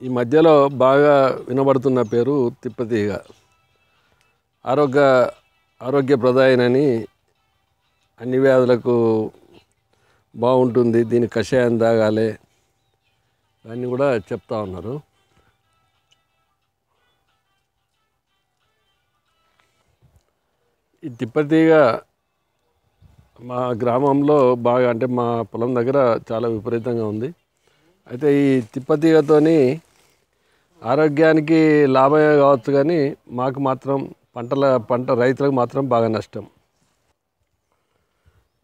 ఈ మధ్యలో బాగా వినబడుతున్న పేరు తిప్పతీగ. ఆరోగ్య ఆరోగ్యప్రదాయనని అన్ని వ్యాధులకు బాగుంటుంది దీని కషాయం తాగాలి అన్నీ కూడా చెప్తా ఉన్నారు. ఈ తిప్పతీగ మా గ్రామంలో బాగా అంటే మా పొలం దగ్గర చాలా విపరీతంగా ఉంది. అయితే ఈ తిప్పతీగతోని ఆరోగ్యానికి లాభమే కావచ్చు కానీ మాకు మాత్రం పంటల పంట రైతులకు మాత్రం బాగా నష్టం.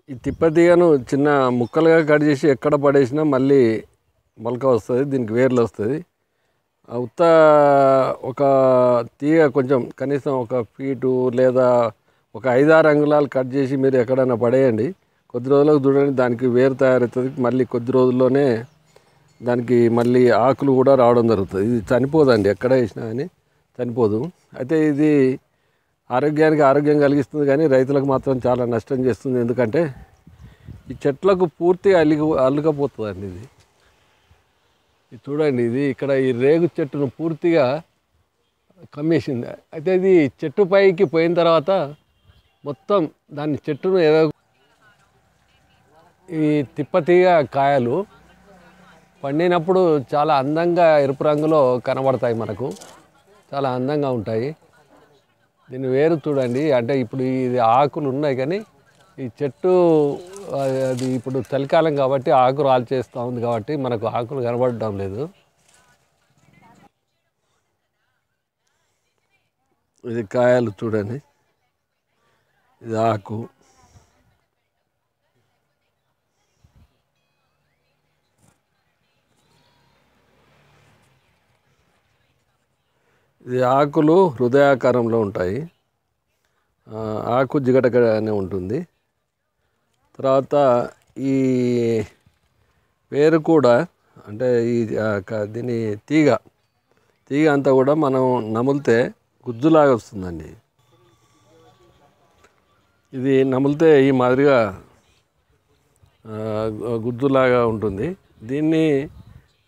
ఈ తిప్పతీగను చిన్న ముక్కలుగా కట్ చేసి ఎక్కడ పడేసినా మళ్ళీ మొలక వస్తుంది దీనికి వేర్లు వస్తుంది. ఆ ఉత్త ఒక తీగ కొంచెం కనీసం ఒక ఫీటు లేదా ఒక ఐదారు అంగుళాలు కట్ చేసి మీరు ఎక్కడైనా పడేయండి. కొద్ది రోజులకు చూడండి దానికి వేరు తయారవుతుంది. మళ్ళీ కొద్ది రోజుల్లోనే దానికి మళ్ళీ ఆకులు కూడా రావడం జరుగుతుంది. ఇది చనిపోదండి ఎక్కడ వేసినా కానీ చనిపోదు. అయితే ఇది ఆరోగ్యానికి ఆరోగ్యం కలిగిస్తుంది కానీ రైతులకు మాత్రం చాలా నష్టం చేస్తుంది. ఎందుకంటే ఈ చెట్లకు పూర్తిగా అల్లిక అల్లుకపోతుందండి ఇది. ఇది చూడండి ఇది ఇక్కడ ఈ రేగు చెట్టును పూర్తిగా కమ్మేసింది. అయితే ఇది చెట్టు పైకి పోయిన తర్వాత మొత్తం దాని చెట్టును ఏదో ఈ తిప్పతీగ కాయలు పండినప్పుడు చాలా అందంగా ఎరుపు రంగులో కనబడతాయి మనకు. చాలా అందంగా ఉంటాయి. దీన్ని వేరు చూడండి. అంటే ఇప్పుడు ఇది ఆకులు ఉన్నాయి కానీ ఈ చెట్టు అది ఇప్పుడు చలికాలం కాబట్టి ఆకు రాల్చేస్తూ ఉంది కాబట్టి మనకు ఆకులు కనబడడం లేదు. ఇది కాయలు చూడండి. ఇది ఆకు. ఇది ఆకులు హృదయాకారంలో ఉంటాయి. ఆకు జిగటగానే ఉంటుంది. తర్వాత ఈ వేరు కూడా అంటే ఈ దీని తీగ తీగ అంతా కూడా మనం నములితే గుజ్జులాగా వస్తుందండి. ఇది నములితే ఈ మాదిరిగా గుజ్జులాగా ఉంటుంది. దీన్ని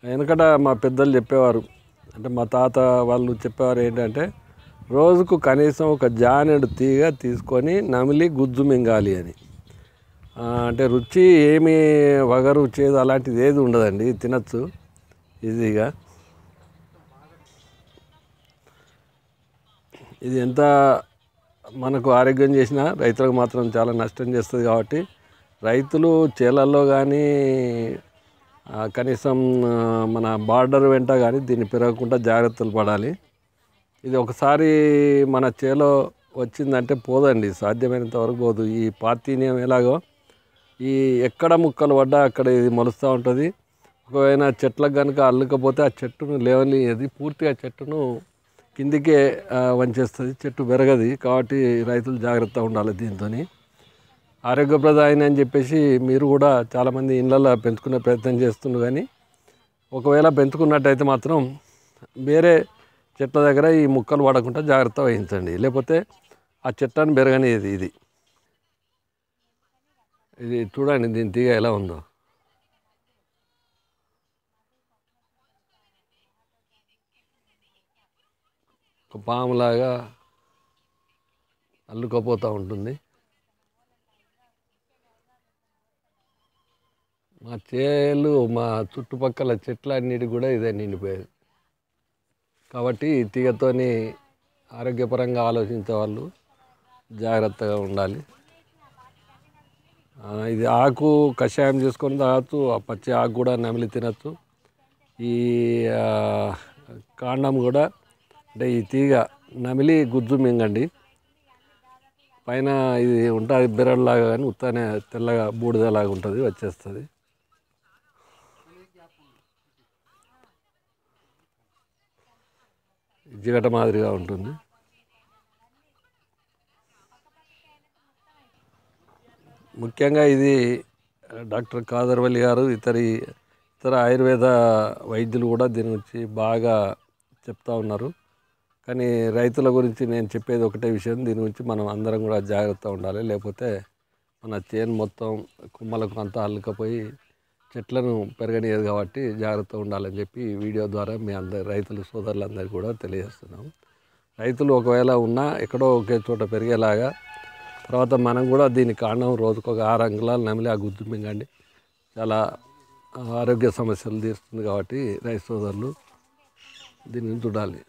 వెనకట మా పెద్దలు చెప్పేవారు అంటే మా తాత వాళ్ళు చెప్పేవారు ఏంటంటే రోజుకు కనీసం ఒక జానెడు తీగ తీసుకొని నమిలి గుజ్జు మింగాలి అని. అంటే రుచి ఏమి వగరు చేదు అలాంటిది ఏది ఉండదండి తినచ్చు ఈజీగా. ఇది ఎంత మనకు ఆరోగ్యం చేసినా రైతులకు మాత్రం చాలా నష్టం చేస్తుంది కాబట్టి రైతులు చేలల్లో కానీ కనీసం మన బార్డర్ వెంట కానీ దీన్ని పెరగకుండా జాగ్రత్తలు పడాలి. ఇది ఒకసారి మన చేలో వచ్చిందంటే పోదండి సాధ్యమైనంత వరకు పోదు. ఈ పాతీనియం ఎలాగో ఈ ఎక్కడ ముక్కలు పడ్డా అక్కడ ఇది మొలుస్తూ ఉంటుంది. ఒకవేళ చెట్లకు కనుక అల్లుకపోతే ఆ చెట్టును లేవని అది పూర్తిగా చెట్టును కిందికే వంచేస్తుంది చెట్టు పెరగది కాబట్టి రైతులు జాగ్రత్తగా ఉండాలి దీంతో ఆరోగ్యప్రదాయని అని చెప్పేసి మీరు కూడా చాలామంది ఇళ్ళల్లో పెంచుకునే ప్రయత్నం చేస్తుండ్రు కానీ ఒకవేళ పెంచుకున్నట్టయితే మాత్రం వేరే చెట్ల దగ్గర ఈ ముక్కలు వాడకుండా జాగ్రత్త వహించండి. లేకపోతే ఆ చెట్టాన్ని పెరగనిది ఇది. ఇది చూడండి దీని తీగ ఎలా ఉందో. ఒక పాములాగా అల్లుకపోతూ ఉంటుంది. మా చేలు మా చుట్టుపక్కల చెట్లన్నిటి కూడా ఇదే నిండిపోయేది. కాబట్టి తీగతోని ఆరోగ్యపరంగా ఆలోచించే వాళ్ళు జాగ్రత్తగా ఉండాలి. ఇది ఆకు కషాయం చేసుకొని తాగచ్చు ఆ పచ్చి ఆకు కూడా నమిలి తినచ్చు. ఈ కాండం కూడా అంటే ఈ తీగ నమిలి గుజ్జు మింగండి. పైన ఇది ఉంటుంది బెరడులాగా కానీ ఉత్తనే తెల్లగా బూడిదలాగా ఉంటుంది వచ్చేస్తుంది. జిగట మాదిరిగా ఉంటుంది. ముఖ్యంగా ఇది డాక్టర్ కాదర్వల్లి గారు ఇతరి ఇతర ఆయుర్వేద వైద్యులు కూడా దీని గురించి బాగా చెప్తా ఉన్నారు. కానీ రైతుల గురించి నేను చెప్పేది ఒకటే విషయం దీని గురించి మనం అందరం కూడా జాగ్రత్త ఉండాలి. లేకపోతే మన చేను మొత్తం కుమ్మలకు అంతా అల్లుకపోయి చెట్లను పెరగనియదు కాబట్టి జాగ్రత్తగా ఉండాలని చెప్పి ఈ వీడియో ద్వారా మీ అందరి రైతులు సోదరులందరికీ కూడా తెలియజేస్తున్నాం. రైతులు ఒకవేళ ఉన్నా ఎక్కడో ఒకే చోట పెరిగేలాగా తర్వాత మనం కూడా దీని కారణం రోజుకు ఒక ఆరు అంగుళాలు నమిలి ఆ గుద్దు మింగండి. చాలా ఆరోగ్య సమస్యలు తీస్తుంది కాబట్టి రైతు సోదరులు దీన్ని చూడాలి.